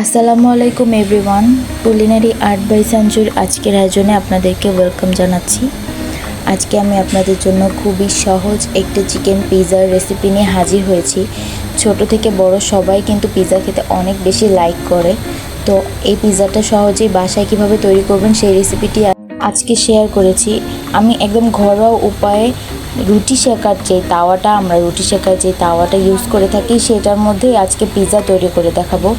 আসসালামু আলাইকুম everyone. Culinary art by সঞ্জুর আজকের আয়োজনে আপনাদেরকে ওয়েলকাম জানাচ্ছি। আজকে আমি আপনাদের জন্য খুবই সহজ একটা চিকেন পিৎজার রেসিপি নিয়ে হাজির হয়েছি। ছোট থেকে বড় সবাই কিন্তু পিৎজা খেতে অনেক বেশি লাইক করে। তো এই পিৎজাটা সহজেই বাসায় কীভাবে তৈরি করবেন সেই রেসিপিটি আজকে শেয়ার করেছি। আমি একদম ঘরোয়া উপায়ে রুটি শেখার যে তাওয়াটা, আমরা রুটি শেখার যে তাওয়াটা ইউজ করে থাকি, সেটার মধ্যেই আজকে পিৎজা তৈরি করে দেখাবো।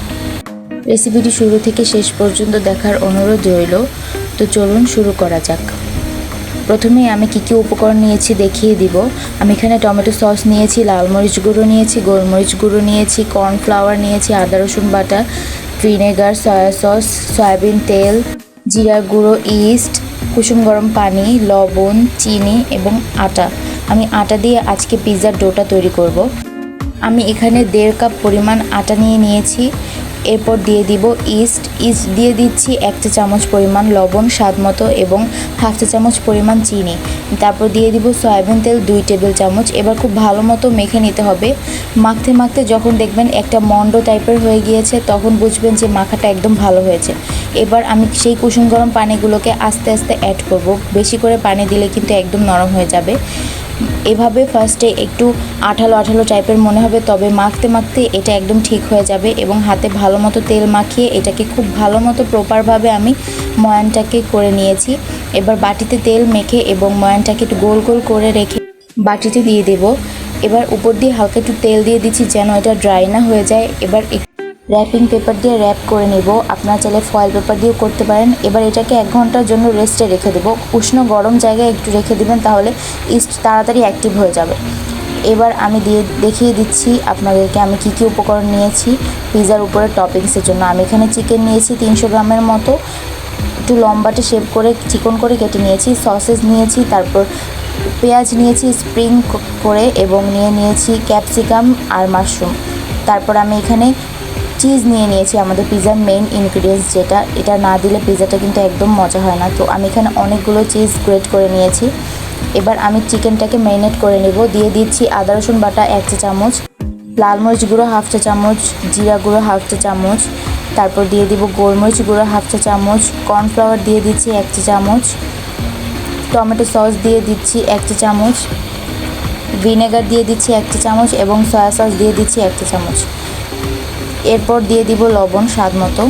রেসিপিটি শুরু থেকে শেষ পর্যন্ত দেখার অনুরোধ রইল। তো চলুন শুরু করা যাক। প্রথমে আমি কী কী উপকরণ নিয়েছি দেখিয়ে দিব। আমি এখানে টমেটো সস নিয়েছি, লাল মরিচ গুঁড়ো নিয়েছি, গোলমরিচ গুঁড়ো নিয়েছি, কর্নফ্লাওয়ার নিয়েছি, আদা, রসুন বাটা, ভিনেগার, সয়া সস, সয়াবিন তেল, জিরা গুঁড়ো ইস্ট, কুসুম গরম পানি, লবণ, চিনি এবং আটা। আমি আটা দিয়ে আজকে পিৎজার ডোটা তৈরি করব। আমি এখানে দেড় কাপ পরিমাণ আটা নিয়ে নিয়েছি। এরপর দিয়ে দিব ইস্ট। ইস্ট দিয়ে দিচ্ছি এক চা চামচ পরিমাণ লবণ, স্বাদ মতো এবং হাফ চা চামচ পরিমাণ চিনি। তারপর দিয়ে দিব সয়াবিন তেল দুই টেবিল চামচ। এবার খুব ভালো মতো মেখে নিতে হবে। মাখতে মাখতে যখন দেখবেন একটা মন্ড টাইপের হয়ে গিয়েছে, তখন বুঝবেন যে মাখাটা একদম ভালো হয়েছে। এবার আমি সেই কুসুম গরম পানিগুলোকে আস্তে আস্তে অ্যাড করব। বেশি করে পানি দিলে কিন্তু একদম নরম হয়ে যাবে। এভাবে ফার্স্টে একটু আঠালো আঠালো টাইপের মনে হবে, তবে মাখতে মাখতে এটা একদম ঠিক হয়ে যাবে এবং হাতে ভালো মতো তেল মাখিয়ে এটাকে খুব ভালো মতো প্রপারভাবে আমি ময়ানটাকে করে নিয়েছি। এবার বাটিতে তেল মেখে এবং ময়ানটাকে একটু গোল গোল করে রেখে বাটিতে দিয়ে দেব। এবার উপর দিয়ে হালকা একটু তেল দিয়ে দিচ্ছি যেন এটা ড্রাই না হয়ে যায়। এবার র্যাপিং পেপার দিয়ে র্যাপ করে নেব। আপনারা চাইলে ফয়েল পেপার দিয়েও করতে পারেন। এবার এটাকে এক ঘণ্টার জন্য রেস্টে রেখে দেবো। উষ্ণ গরম জায়গায় একটু রেখে দেবেন তাহলে ইস্ট তাড়াতাড়ি অ্যাক্টিভ হয়ে যাবে। এবার আমি দিয়ে দেখিয়ে দিচ্ছি আপনাদেরকে আমি কী কী উপকরণ নিয়েছি। পিৎজার উপরে টপিংসের জন্য। আমি এখানে চিকেন নিয়েছি তিনশো গ্রামের মতো। একটু লম্বাটে শেপ করে চিকন করে কেটে নিয়েছি। সসেস নিয়েছি, তারপর পেঁয়াজ নিয়েছি স্প্রিং করে এবং নিয়ে নিয়েছি ক্যাপসিকাম আর মাশরুম তারপর আমি এখানে চিজ নিয়ে নিয়েছি, আমাদের পিৎজার মেইন ইনগ্রিডিয়েন্টস যেটা। এটা না দিলে পিৎজাটা কিন্তু একদম মজা হয় না। তো আমি এখানে অনেকগুলো চিজ গ্রেট করে নিয়েছি। এবার আমি চিকেনটাকে ম্যারিনেট করে নেব। দিয়ে দিচ্ছি আদা, রসুন বাটা এক চা চামচ, লাল মরিচ গুঁড়ো হাফ চা চামচ, জিরা গুঁড়ো হাফ চা চামচ, তারপর দিয়ে দিব গোলমরিচ গুঁড়ো হাফ চা চামচ কর্নফ্লাওয়ার দিয়ে দিচ্ছি এক চা চামচ, টমেটো সস দিয়ে দিচ্ছি এক চা চামচ ভিনেগার দিয়ে দিচ্ছি এক চা চামচ এবং সয়া সস দিয়ে দিচ্ছি এক চা চামচ। এরপর দিয়ে দিব লবণ স্বাদ মতো।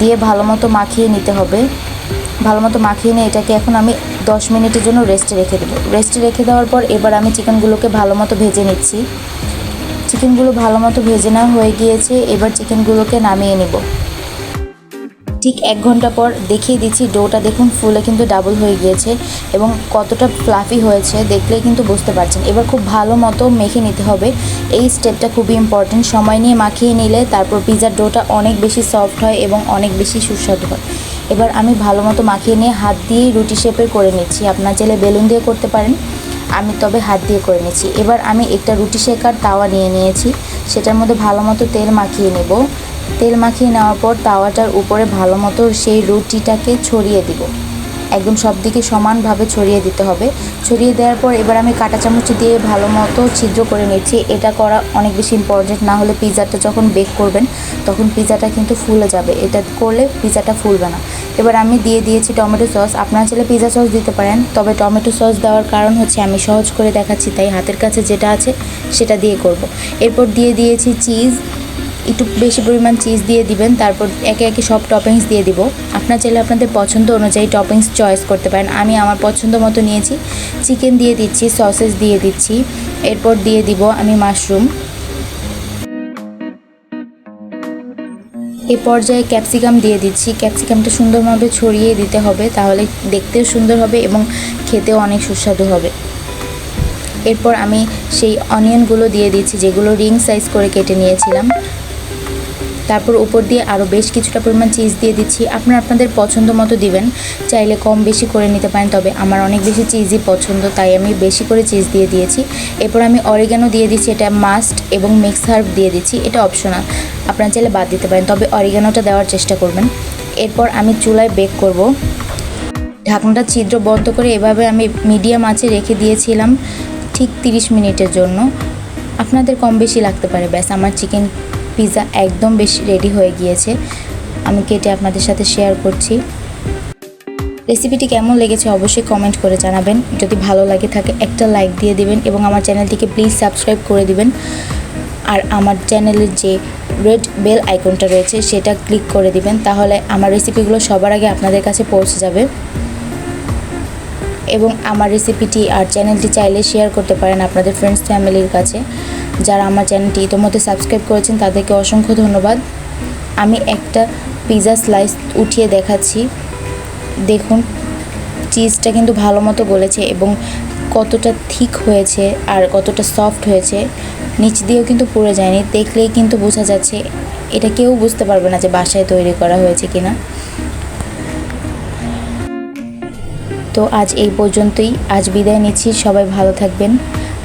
দিয়ে ভালো মতো মাখিয়ে নিতে হবে। ভালো মতো মাখিয়ে নিয়ে এটাকে এখন আমি দশ মিনিটের জন্য রেস্টে রেখে দেবো। রেস্টে রেখে দেওয়ার পর এবার আমি চিকেনগুলোকে ভালো মতো ভেজে নিচ্ছি। চিকেনগুলো ভালো মতো ভেজে নেওয়া হয়ে গিয়েছে। এবার চিকেনগুলোকে নামিয়ে নেব। ঠিক এক ঘণ্টা পর দেখিয়ে দিচ্ছি, ডোটা দেখুন ফুলে কিন্তু ডাবল হয়ে গিয়েছে এবং কতটা ফ্লাফি হয়েছে, দেখলে কিন্তু বুঝতে পারছেন। এবার খুব ভালো মতো মেখে নিতে হবে। এই স্টেপটা খুবই ইম্পর্টেন্ট সময় নিয়ে মাখিয়ে নিলে তারপর পিৎজার ডোটা অনেক বেশি সফট হয় এবং অনেক বেশি সুস্বাদু হয়। এবার আমি ভালো মতো মাখিয়ে নিয়ে হাত দিয়েই রুটি শেপের করে নিচ্ছি। আপনার চাইলে বেলুন দিয়ে করতে পারেন। আমি তবে হাত দিয়ে করে নিচ্ছি। এবার আমি একটা রুটি শেকার তাওয়া নিয়ে নিয়েছি। সেটার মধ্যে ভালো মতো তেল মাখিয়ে নেব। তেল মাখিয়ে নেওয়ার পর তাওয়াটার উপরে ভালো মতো সেই রুটিটাকে ছড়িয়ে দিব। একদম সব দিকে সমানভাবে ছড়িয়ে দিতে হবে। ছড়িয়ে দেওয়ার পর এবার আমি কাঁটা চামচ দিয়ে ভালো মতো ছিদ্র করে নিচ্ছি। এটা করা অনেক বেশি ইম্পর্টেন্ট না হলে পিজাটা যখন বেক করবেন, তখন পিৎজাটা কিন্তু ফুলে যাবে। এটা করলে পিৎজাটা ফুলবে না। এবার আমি দিয়ে দিয়েছি টমেটো সস। আপনারা চাইলে পিৎজা সস দিতে পারেন, তবে টমেটো সস দেওয়ার কারণ হচ্ছে আমি সহজ করে দেখাচ্ছি, তাই হাতের কাছে যেটা আছে সেটা দিয়ে করব। এরপর দিয়ে দিয়েছি চিজ একটু বেশি পরিমাণ চিজ দিয়ে দিবেন, তারপর একে একে সব টপিংস দিয়ে দিব। আপনার চাইলে আপনাদের পছন্দ অনুযায়ী টপিংস চয়েস করতে পারেন। আমি আমার পছন্দ মতো নিয়েছি। চিকেন দিয়ে দিচ্ছি সসেস দিয়ে দিচ্ছি। এরপর দিয়ে দিব আমি মাশরুম এই পর্যায়ে ক্যাপসিকাম দিয়ে দিচ্ছি। ক্যাপসিকামটা সুন্দরভাবে ছড়িয়ে দিতে হবে, তাহলে দেখতেও সুন্দর হবে এবং খেতেও অনেক সুস্বাদু হবে। এরপর আমি সেই অনিয়নগুলো দিয়ে দিচ্ছি, যেগুলো রিং সাইজ করে কেটে নিয়েছিলাম। তারপর উপর দিয়ে আরও বেশ কিছুটা পরিমাণ চিজ দিয়ে দিচ্ছি। আপনারা আপনাদের পছন্দ মতো দিবেন, চাইলে কম বেশি করে নিতে পারেন, তবে আমার অনেক বেশি চিজই পছন্দ, তাই আমি বেশি করে চিজ দিয়ে দিয়েছি। এরপর আমি অরিগানো দিয়ে দিচ্ছি, এটা মাস্ট এবং মিক্স হার্ব দিয়ে দিচ্ছি, এটা অপশনাল আপনারা চাইলে বাদ দিতে পারেন, তবে অরিগানোটা দেওয়ার চেষ্টা করবেন। এরপর আমি চুলায় বেক করব। ঢাকনাটা ছিদ্র বন্ধ করে এভাবে আমি মিডিয়াম আঁচে রেখে দিয়েছিলাম, ঠিক তিরিশ মিনিটের জন্য। আপনাদের কম বেশি লাগতে পারে, ব্যাস, আমার চিকেন পিৎজা একদম বেশ রেডি হয়ে গিয়েছে। আমি কেটে আপনাদের সাথে শেয়ার করছি। রেসিপিটি কেমন লেগেছে অবশ্যই কমেন্ট করে জানাবেন। যদি ভালো লাগে থাকে একটা লাইক দিয়ে দিবেন এবং আমার চ্যানেলটিকে প্লিজ সাবস্ক্রাইব করে দিবেন। আর আমার চ্যানেলের যে রেড বেল আইকনটা রয়েছে, সেটা ক্লিক করে দিবেন। তাহলে আমার রেসিপিগুলো সবার আগে আপনাদের কাছে পৌঁছে যাবে। এবং আমার রেসিপিটি আর চ্যানেলটি চাইলে শেয়ার করতে পারেন আপনাদের ফ্রেন্ডস ফ্যামিলির কাছে। যারা আমার চ্যানেলটি ইতোমধ্যে সাবস্ক্রাইব করেছেন, তাদেরকে অসংখ্য ধন্যবাদ। আমি একটা পিৎজা স্লাইস উঠিয়ে দেখাচ্ছি। দেখুন, চিজটা কিন্তু ভালো মতো গলেছে এবং কতটা থিক হয়েছে আর কতটা সফট হয়েছে। নিচ দিয়েও কিন্তু পুড়ে যায়নি, দেখলেই কিন্তু বোঝা যাচ্ছে এটা কেউ বুঝতে পারবে না যে বাসায় তৈরি করা হয়েছে কিনা। তো আজ এই পর্যন্তই, আজ বিদায় নিচ্ছি, সবাই ভালো থাকবেন।